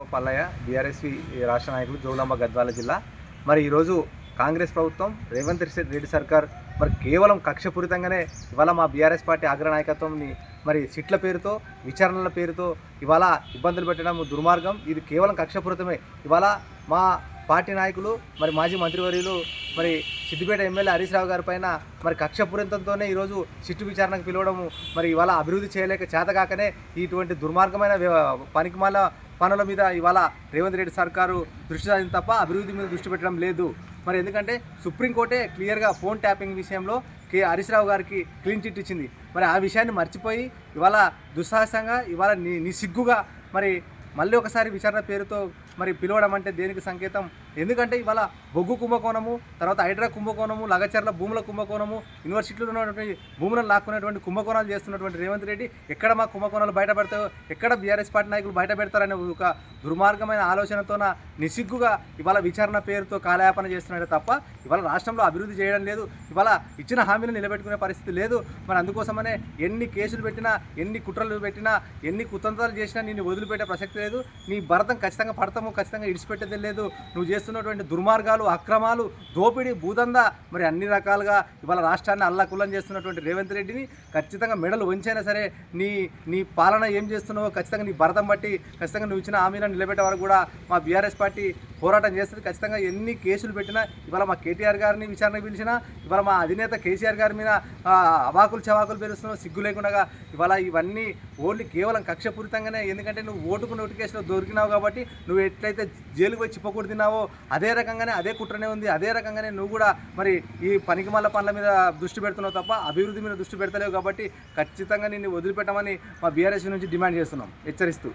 Pallaiah BRSV రాష్ట్ర నాయకులు జోగులాంబ గద్వాల జిల్లా. మరి ఈరోజు కాంగ్రెస్ ప్రభుత్వం రేవంత్ రెడ్డి సర్కార్ మరి కేవలం కక్షపూరితంగానే ఇవాళ మా బీఆర్ఎస్ పార్టీ అగ్ర నాయకత్వంని మరి సిట్ల పేరుతో విచారణల పేరుతో ఇవాళ ఇబ్బందులు పెట్టడం దుర్మార్గం. ఇది కేవలం కక్షపూరితమే. ఇవాళ మా పార్టీ నాయకులు మరి మాజీ మంత్రివర్యులు మరి సిద్దిపేట ఎమ్మెల్యే హరీష్ రావు గారి పైన మరి కక్షపూరితంతోనే ఈరోజు సిట్టు విచారణకు పిలవడము మరి ఇవాళ అభివృద్ధి చేయలేక చేతగాకనే ఇటువంటి దుర్మార్గమైన పనికిమాల పనుల మీద ఇవాళ రేవంత్ రెడ్డి సర్కారు దృష్టి సాధింది తప్ప అభివృద్ధి మీద దృష్టి పెట్టడం లేదు. మరి ఎందుకంటే సుప్రీంకోర్టే క్లియర్గా ఫోన్ ట్యాపింగ్ విషయంలో కే హరీష్ రావు గారికి క్లీన్ చిట్ ఇచ్చింది. మరి ఆ విషయాన్ని మర్చిపోయి ఇవాళ దుస్సాహసంగా ఇవాళ ని నిసిగ్గుగా మరి మళ్ళీ ఒకసారి విచారణ పేరుతో మరి పిలవడం అంటే దేనికి సంకేతం? ఎందుకంటే ఇవాళ బొగ్గు కుంభకోణము తర్వాత హైడ్రా కుంభకోణము లగచర్ల భూముల కుంభకోణము యూనివర్సిటీలో ఉన్నటువంటి భూములను లాక్కునేటువంటి కుంభకోణాలు చేస్తున్నటువంటి రేవంత్ రెడ్డి ఎక్కడ మా కుంభకోణాలు బయటపడతాయో ఎక్కడ బీఆర్ఎస్ పార్టీ నాయకులు బయట పెడతారనే ఒక దుర్మార్గమైన ఆలోచనతోన నిసిగ్గుగా ఇవాళ విచారణ పేరుతో కాలయాపన చేస్తున్నాడే తప్ప ఇవాళ రాష్ట్రంలో అభివృద్ధి చేయడం లేదు. ఇవాళ ఇచ్చిన హామీలు నిలబెట్టుకునే పరిస్థితి లేదు. మరి అందుకోసమనే ఎన్ని కేసులు పెట్టినా ఎన్ని కుట్రలు పెట్టినా ఎన్ని కుతంత్రాలు చేసినా నిన్ను వదిలిపెట్టే ప్రసక్తి లేదు నీ భరతం ఖచ్చితంగా పడతాము ఖచ్చితంగా ఇడిచిపెట్టేది లేదు. నువ్వు చేస్తున్నటువంటి దుర్మార్గాలు అక్రమాలు దోపిడీ భూదంద మరి అన్ని రకాలుగా ఇవాళ రాష్ట్రాన్ని అల్లకుల్లం చేస్తున్నటువంటి రేవంత్ రెడ్డిని ఖచ్చితంగా మెడలు వంచైనా సరే నీ నీ పాలన ఏం చేస్తున్నావో ఖచ్చితంగా నీ భరతం బట్టి ఖచ్చితంగా నువ్వు ఇచ్చిన హామీలను నిలబెట్టే వరకు కూడా మా బీఆర్ఎస్ పార్టీ పోరాటం చేస్తుంది. ఖచ్చితంగా ఎన్ని కేసులు పెట్టినా ఇవాళ మా కేటీఆర్ గారిని విచారణకు పిలిచినా ఇవాళ మా అధినేత కేసీఆర్ గారి మీద అవాకులు చవాకులు పెరుస్తున్నావు సిగ్గు లేకుండా ఇవాళ ఇవన్నీ ఓన్లీ కేవలం కక్షపూరితంగానే ఎందుకంటే నువ్వు ఓటుకు నోటికేషన్లో దొరికినావు కాబట్టి నువ్వు ఎట్లయితే జైలుకు వచ్చి చిప్పకూడు తిన్నావో అదే రకంగానే అదే కుట్రనే ఉంది. అదే రకంగానే నువ్వు కూడా మరి ఈ పనికిమాల పనుల మీద దృష్టి పెడుతున్నావు తప్ప అభివృద్ధి మీద దృష్టి పెడతలేవు కాబట్టి ఖచ్చితంగా నిన్ను వదిలిపెట్టమని మా బీఆర్ఎస్ నుంచి డిమాండ్ చేస్తున్నాం. హెచ్చరిస్తూ.